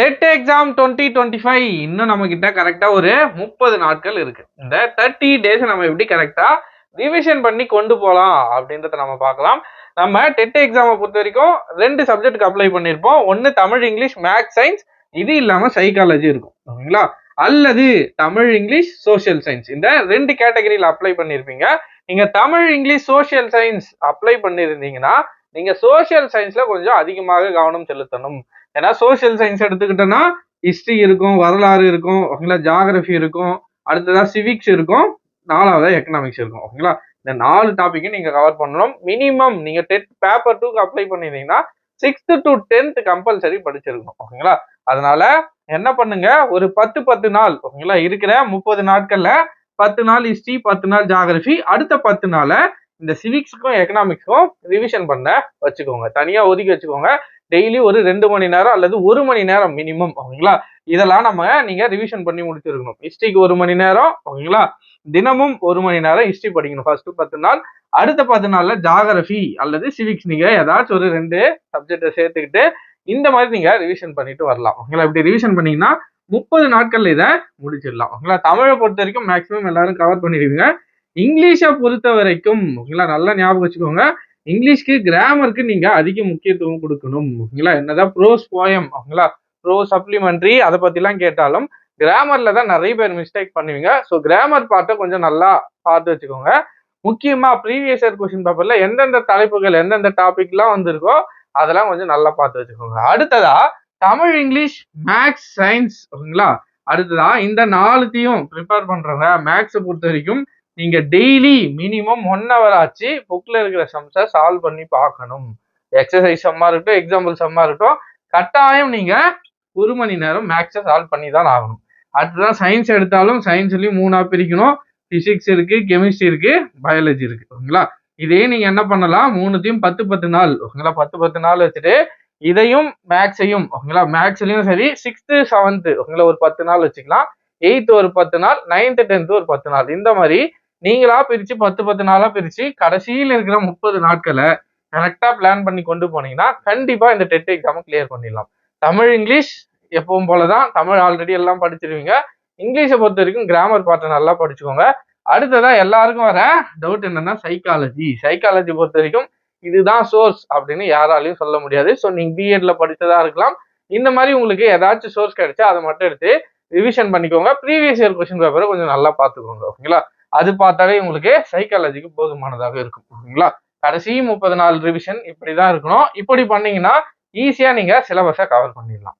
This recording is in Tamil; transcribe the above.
TET exam twenty twenty five இன்னும் நம்ம கிட்ட கரெக்டா ஒரு முப்பது நாட்கள் இருக்கு. இந்த தேர்ட்டி டேஸ் நம்ம எப்படி கரெக்டா ரிவிஷன் பண்ணி கொண்டு போகலாம் அப்படின்றத நம்ம பார்க்கலாம். நம்ம டெட் எக்ஸாமை பொறுத்த வரைக்கும் ரெண்டு சப்ஜெக்ட்டுக்கு அப்ளை பண்ணியிருப்போம் ஒன்று தமிழ் இங்கிலீஷ் மேக்ஸ் சயின்ஸ் இது இல்லாமல் சைக்காலஜி இருக்கும். ஓகேங்களா? அல்லது தமிழ் இங்கிலீஷ் சோஷியல் சயின்ஸ் இந்த ரெண்டு கேட்டகரியில் அப்ளை பண்ணியிருப்பீங்க நீங்கள் Tamil English social science apply பண்ணியிருந்தீங்கன்னா நீங்கள் சோஷியல் சயின்ஸில் கொஞ்சம் அதிகமாக கவனம் செலுத்தணும். ஏன்னா சோஷியல் சயின்ஸ் எடுத்துக்கிட்டோம்னா ஹிஸ்ட்ரி இருக்கும் வரலாறு இருக்கும் ஓகேங்களா ஜாகிரபி இருக்கும். அடுத்ததா சிவிக்ஸ் இருக்கும். நாலாவதா எக்கனாமிக்ஸ் இருக்கும் ஓகேங்களா இந்த நாலு டாப்பிக்கும் நீங்க கவர் பண்ணணும். மினிமம் நீங்க டெட் பேப்பர் டூக்கு அப்ளை பண்ணிருந்தீங்கன்னா சிக்ஸ்த் டு டென்த் கம்பல்சரி படிச்சிருக்கணும் ஓகேங்களா அதனால என்ன பண்ணுங்க? ஒரு பத்து பத்து நாள் ஓகேங்களா இருக்கிற முப்பது நாட்கள்ல பத்து நாள் ஹிஸ்ட்ரி பத்து நாள் ஜாகிரபி அடுத்த பத்து நாள இந்த சிவிக்ஸுக்கும் எக்கனாமிக்ஸ்க்கும் ரிவிஷன் பண்ண வச்சுக்கோங்க. தனியா ஒதுக்கி வச்சுக்கோங்க. டெய்லி ஒரு ரெண்டு மணி நேரம் அல்லது ஒரு மணி நேரம் மினிமம் ஓகேங்களா? இதெல்லாம் நம்ம நீங்க ரிவிஷன் பண்ணி முடிச்சிருக்கணும். ஹிஸ்டரிக்கு ஒரு மணி நேரம் ஓகேங்களா? தினமும் ஒரு மணி நேரம் ஹிஸ்டரி படிக்கணும். ஃபர்ஸ்ட் பத்து நாள் அடுத்த பத்து நாள்ல ஜாகிரபி அல்லது சிவிக்ஸ் நீங்க ஏதாச்சும் ஒரு ரெண்டு சப்ஜெக்டை சேர்த்துக்கிட்டு இந்த மாதிரி நீங்க ரிவிஷன் பண்ணிட்டு வரலாம். ஓகேங்களா? இப்படி ரிவிஷன் பண்ணீங்கன்னா முப்பது நாட்கள்ல இதை முடிச்சிடலாம். ஓகேங்களா? தமிழை பொறுத்த வரைக்கும் மேக்ஸிமம் எல்லாரும் கவர் பண்ணிடுவீங்க இங்கிலீஷை பொறுத்த வரைக்கும் ஓகேங்களா? நல்லா ஞாபகம் வச்சுக்கோங்க. இங்கிலீஷ்க்கு கிராமருக்கு நீங்க அதிக முக்கியத்துவம் கொடுக்கணும். ஓகேங்களா? என்னதான் ப்ரோஸ் போயம் ஓகேங்களா? ப்ரோ சப்ளிமெண்ட்ரி அதை பத்திலாம் கேட்டாலும் கிராமர்ல தான் நிறைய பேர் மிஸ்டேக் பண்ணுவீங்க. ஸோ கிராமர் பார்ட்டை கொஞ்சம் நல்லா பார்த்து வச்சுக்கோங்க. முக்கியமா ப்ரீவியஸ் இயர் கொஸ்டின் பேப்பர்ல எந்தெந்த தலைப்புகள் எந்தெந்த டாபிக்லாம் வந்திருக்கோ அதெல்லாம் கொஞ்சம் நல்லா பார்த்து வச்சுக்கோங்க. அடுத்ததா தமிழ் இங்கிலீஷ் மேக்ஸ் சயின்ஸ் ஓகேங்களா? அடுத்ததா இந்த நாலுத்தையும் ப்ரிப்பேர் பண்றவங்க மேக்ஸை பொறுத்த வரைக்கும் நீங்க டெய்லி மினிமம் ஒன் ஹவர் ஆச்சு புக்ல இருக்கிற சம்ஸை சால்வ் பண்ணி பார்க்கணும். எக்ஸசைஸ் சம்மா இருக்கட்டும் எக்ஸாம்பிள் சம்மா இருக்கட்டும் கட்டாயம் நீங்க ஒரு மணி நேரம் மேக்ஸை சால்வ் பண்ணி தான் ஆகணும். அடுத்ததான் சயின்ஸ் எடுத்தாலும் சயின்ஸ்லயும் மூணா பிரிக்கணும். பிசிக்ஸ் இருக்கு கெமிஸ்ட்ரி இருக்கு பயாலஜி இருக்கு. ஓகேங்களா? இதே நீங்க என்ன பண்ணலாம்? மூணுத்தையும் பத்து பத்து நாள். ஓகேங்களா? பத்து பத்து நாள் வச்சுட்டு இதையும் மேக்ஸையும் ஓகேங்களா? மேக்ஸ்லயும் சரி சிக்ஸ்த்து செவன்த்து ஓகேங்களா? ஒரு பத்து நாள் வச்சுக்கலாம். எயித்து ஒரு பத்து நாள் நைன்த்து டென்த்து ஒரு பத்து நாள். இந்த மாதிரி நீங்களா பிரிச்சு பத்து பத்து நாளா பிரிச்சு கடைசியில் இருக்கிற முப்பது நாட்களை கரெக்டா பிளான் பண்ணி கொண்டு போனீங்கன்னா கண்டிப்பா இந்த டெட் எக்ஸாமை கிளியர் பண்ணிடலாம். தமிழ் இங்கிலீஷ் எப்பவும் போலதான். தமிழ் ஆல்ரெடி எல்லாம் படிச்சிருவீங்க. இங்கிலீஷை பொறுத்த வரைக்கும் கிராமர் பாட்டை நல்லா படிச்சுக்கோங்க. அடுத்ததான் எல்லாருக்கும் வர டவுட் என்னன்னா சைக்காலஜி சைக்காலஜி பொறுத்த வரைக்கும் இதுதான் சோர்ஸ் அப்படின்னு யாராலையும் சொல்ல முடியாது. ஸோ நீங்க பிஎட்ல படித்ததா இருக்கலாம். இந்த மாதிரி உங்களுக்கு ஏதாச்சும் சோர்ஸ் கிடைச்சா அதை மட்டும் எடுத்து ரிவிஷன் பண்ணிக்கோங்க. ப்ரீவியஸ் இயர் கொஸ்டின் பேப்பரை கொஞ்சம் நல்லா பார்த்துக்கோங்க. ஓகேங்களா அது பார்த்தாலே உங்களுக்கு சைக்காலஜிக்கு போதுமானதாக இருக்கும். ஓகேங்களா கடைசி முப்பது நாள் ரிவிஷன் இப்படிதான் இருக்கணும். இப்படி பண்ணீங்கன்னா ஈஸியா நீங்க சிலபஸை கவர் பண்ணிடலாம்.